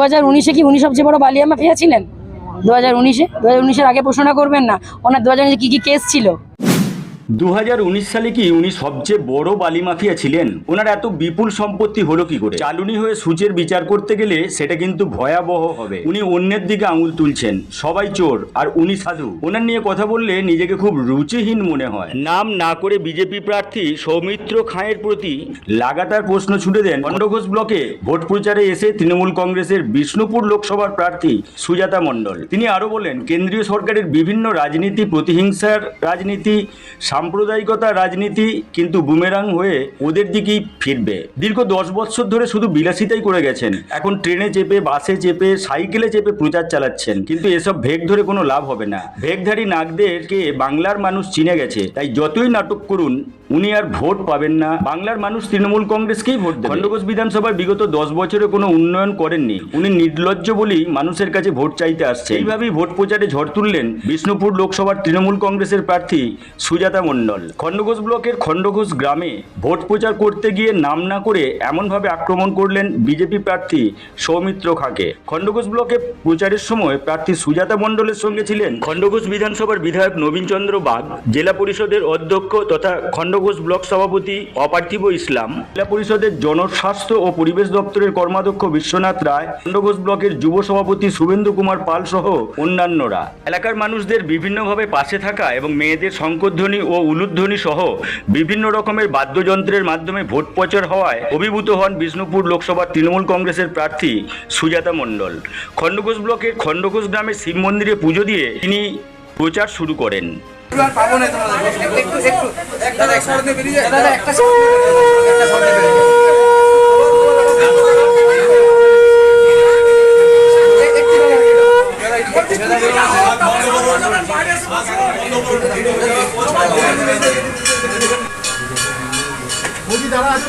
হাজার উনিশে কি উনি সবচেয়ে বড় বালিয়ামা পেয়েছিলেন? দু হাজার উনিশে? দু হাজার উনিশের আগে প্রশ্নটা করবেন না? ওনার দু হাজার উনিশে কী কী কেস ছিল? দু হাজার উনিশ সালে কি উনি সবচেয়ে বড় বালি মাফিয়া ছিলেন? ওনার এত বিপুল সম্পত্তি হলো কি করে? চালুনি হয়ে সুচের বিচার করতে গেলে সেটা কিন্তু ভয়াবহ হবে। উনি অন্যের দিকে আঙুল তুলছেন, সবাই চোর, আর উনি সাধু। ওনার নিয়ে কথা বললে নিজেকে খুব রুচিহীন মনে হয়। নাম না করে বিজেপি প্রার্থী সৌমিত্র খাঁয়ের প্রতি লাগাতার প্রশ্ন ছুটে দেন খণ্ডঘোষ ব্লকে। ভোট প্রচারে এসে তৃণমূল কংগ্রেসের বিষ্ণুপুর লোকসভার প্রার্থী সুজাতা মণ্ডল। তিনি আরও বলেন, কেন্দ্রীয় সরকারের বিভিন্ন রাজনীতি, প্রতিহিংসার রাজনীতি সাম্প্রদায়িকতা রাজনীতি কিন্তু বুমেরাং হয়ে ওদের দিকেই ফিরবে। দীর্ঘ দশ বছর ধরে শুধু বিলাসিতাই করে গেছেন। এখন ট্রেনে চেপে, বাসে চেপে, সাইকেলে চেপে প্রচার চালাচ্ছেন। কিন্তু এসব ভেগ ধরে কোনো লাভ হবে না। ভেগধারী নাগদেরকে বাংলার মানুষ চিনে গেছে। তাই যতই নাটক করুন, উনি আর ভোট পাবেন না। বাংলার মানুষ তৃণমূল কংগ্রেসকেই ভোট দেবে। খণ্ডঘোষ বিধানসভায় বিগত দশ বছরে কোনো উন্নয়ন করেননি। উনি নির্লজ্জ বলেই মানুষের কাছে ভোট চাইতে আসছে এইভাবেই ভোট প্রচারে ঝড় তুললেন বিষ্ণুপুর লোকসভার তৃণমূল কংগ্রেসের প্রার্থী সুজাতা মণ্ডল খণ্ডঘোষ ব্লকের খণ্ডঘোষ গ্রামে ভোট প্রচার করতে গিয়ে নাম না করে এমনভাবে আক্রমণ করলেন বিজেপি প্রার্থী সৌমিত্র খাঁকে। খণ্ডঘোষ ব্লকে প্রচারের সময় প্রার্থী সুজাতা মণ্ডলের সঙ্গে ছিলেন খণ্ডঘোষ বিধানসভার বিধায়ক নবীন চন্দ্র বাগ, জেলা পরিষদের অধ্যক্ষ তথা খণ্ডঘোষ ব্লক সভাপতি অপার্থিব ইসলাম, জেলা পরিষদের জনস্বাস্থ্য ও পরিবেশ দপ্তরের কর্মাধ্যক্ষ বিশ্বনাথ রায়, খণ্ডঘোষ ব্লকের যুব সভাপতি শুভেন্দু কুমার পাল সহ অন্যান্যরা। এলাকার মানুষদের বিভিন্নভাবে পাশে থাকা এবং মেয়েদের শঙ্করধ্বনি ও উলুধ্বনি সহ বিভিন্ন রকমের বাদ্যযন্ত্রের মাধ্যমে ভোট প্রচার হওয়ায় অভিভূত হন বিষ্ণুপুর লোকসভার তৃণমূল কংগ্রেসের প্রার্থী সুজাতা মণ্ডল। খণ্ডঘোষ ব্লকের খণ্ডঘোষ গ্রামের শিব মন্দিরে পুজো দিয়ে তিনি প্রচার শুরু করেন। একটু একটু দাদা এক শর্টে বেরিয়ে যায় দাদা একটা একটা শর্টে বেরিয়ে যায় বলছি যারা আছে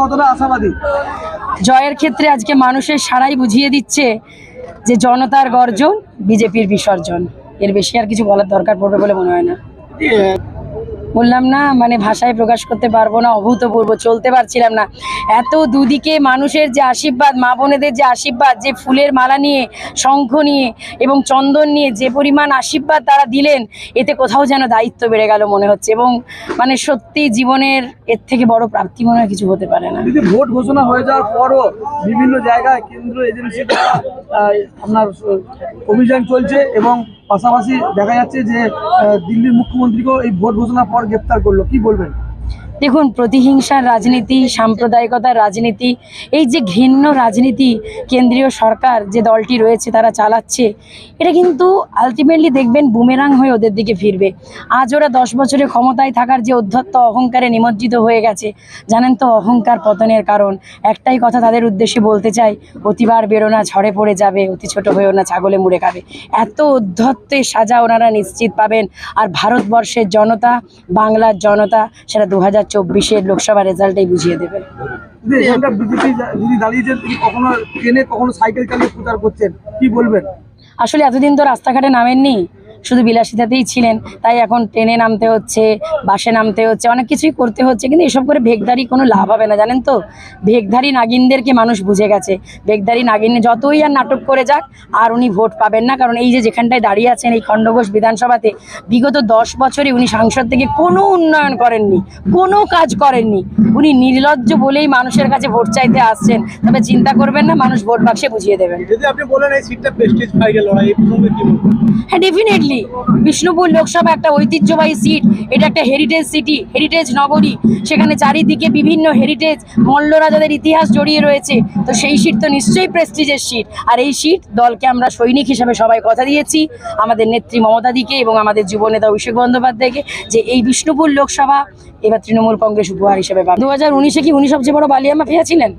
কতটা আশাবাদী? জয়ের ক্ষেত্রে আজকে মানুষের সারাই বুঝিয়ে দিচ্ছে যে জনতার গর্জন বিজেপির বিসর্জন। এর বেশি আর কিছু বলার দরকার পড়বে বলে মনে হয় না। বললাম, না মানে ভাষায় প্রকাশ করতে পারব না, অভূতপূর্ব, চলতে পারছিলাম না। এত দুদিকে মানুষের যে আশীর্বাদ, মা বোনেদের যে আশীর্বাদ, যে ফুলের মালা নিয়ে, শঙ্খ নিয়ে এবং চন্দন নিয়ে যে পরিমাণ আশীর্বাদ তারা দিলেন, এতে কোথাও যেন দায়িত্ব বেড়ে গেল মনে হচ্ছে এবং মানে সত্যি জীবনের এর থেকে বড় প্রাপ্তি মনে হয় কিছু হতে পারে না। ভোট ঘোষণা হয়ে যাওয়ার পরও বিভিন্ন জায়গায় কেন্দ্র এজেন্সি আপনার অভিযান চলছে এবং পাশাপাশি দেখা যাচ্ছে যে দিল্লির মুখ্যমন্ত্রীকেও এই ভোট ঘোষণার পর গ্রেপ্তার করল। কি বলবেন? দেখুন প্রতিহিংসার রাজনীতি, সাম্প্রদায়িকতার রাজনীতি, এই যে ঘৃণ্য রাজনীতি কেন্দ্রীয় সরকার যে দলটি রয়েছে তারা চালাচ্ছে, এটা কিন্তু আলটিমেটলি দেখবেন বুমেরাং হয়ে ওদের দিকে ফিরবে। আজ ওরা দশ বছরে ক্ষমতায় থাকার যে অধ্যত্ত অহংকারে নিমজ্জিত হয়ে গেছে, জানেন তো অহংকার পতনের কারণ। একটাই কথা তাদের উদ্দেশ্যে বলতে চাই, অতিবার বেরো না ঝড়ে পড়ে যাবে, অতি ছোট হয়েও না ছাগলে মুড়ে খাবে। এত অধ্যত্তের সাজা ওনারা নিশ্চিত পাবেন, আর ভারতবর্ষের জনতা, বাংলার জনতা, সেটা দু হাজার চব্বিশের লোকসভা রেজাল্টটাই বুঝিয়ে দেবে। যে এখানকার দাঁড়িয়েছেন তিনি কখনো ট্রেনে কখনো সাইকেল চালিয়ে প্রচার করছেন কি বলবেন? আসলে এতদিন তো রাস্তাঘাটে নামেননি শুধু বিলাসিতাতেই ছিলেন তাই এখন ট্রেনে নামতে হচ্ছে বাসে নামতে হচ্ছে অনেক কিছুই করতে হচ্ছে কিন্তু এসব করে ভেগধারি কোনো লাভ হবে না জানেন তো? ভেগধারী নাগিনদেরকে মানুষ বুঝে গেছে। ভেগধারী নাগিন যতই আর নাটক করে যাক আর উনি ভোট পাবেন না কারণ এই যে যেখানটায় দাঁড়িয়ে আছেন এই খণ্ডঘোষ বিধানসভাতে বিগত দশ বছরে উনি সাংসদ থেকে কোনো উন্নয়ন করেননি কোনো কাজ করেননি। উনি নির্লজ্জ বলেই মানুষের কাছে ভোট চাইতে আসছেন তবে চিন্তা করবেন না মানুষ ভোট বাক্সে বুঝিয়ে দেবেন। যদি আপনি বলেন এই সিটটা প্রেস্টিজ লড়াই এই প্রসঙ্গে কি বলবেন? হ্যাঁ ডেফিনেটলি বিষ্ণুপুর লোকসভা একটা ঐতিহ্যবাহী সিট এটা একটা হেরিটেজ সিটি হেরিটেজ নগরী। সেখানে চারিদিকে বিভিন্ন হেরিটেজ মল্ল রাজাদের ইতিহাস জড়িয়ে রয়েছে। তো সেই সিট তো নিশ্চয়ই প্রেস্টিজের সিট আর এই সিট দলকে আমরা সৈনিক হিসাবে সবাই কথা দিয়েছি। আমাদের নেত্রী মমতাদিকে এবং আমাদের যুবনেতা অভিষেক বন্দ্যোপাধ্যায়কে যে এই বিষ্ণুপুর লোকসভা এবার তৃণমূল কংগ্রেস উপহার হিসেবে পাবে দু হাজার উনিশে কি উনি সবচেয়ে বড় বালিয়া মাফিয়া ছিলেন?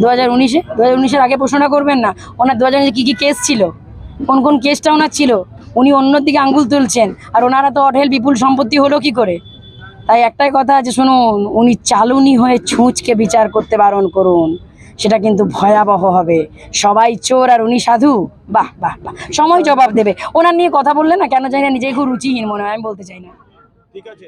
দু হাজার উনিশে? দু হাজার উনিশের আগে প্রশ্নটা করবেন না? ওনার দু হাজার উনিশে কী কী কেস ছিল? কোন কোন কেসটা ওনার ছিল? উনি অন্যদিকে আঙ্গুল তুলছেন, আর ওনারা তো অঢেল বিপুল সম্পত্তি হলো কি করে? তাই একটাই কথা আছে, শুনুন, উনি চালুনি হয়ে ছুঁচকে বিচার করতে বারণ করুন, সেটা কিন্তু ভয়াবহ হবে। সবাই চোর আর উনি সাধু? বাহ বাহ বাহ। সময় জবাব দেবে। ওনার নিয়ে কথা বললে না, কেন জানি না, নিজেই খুব রুচিহীন মনে হয়, আমি বলতে চাই না। ঠিক আছে।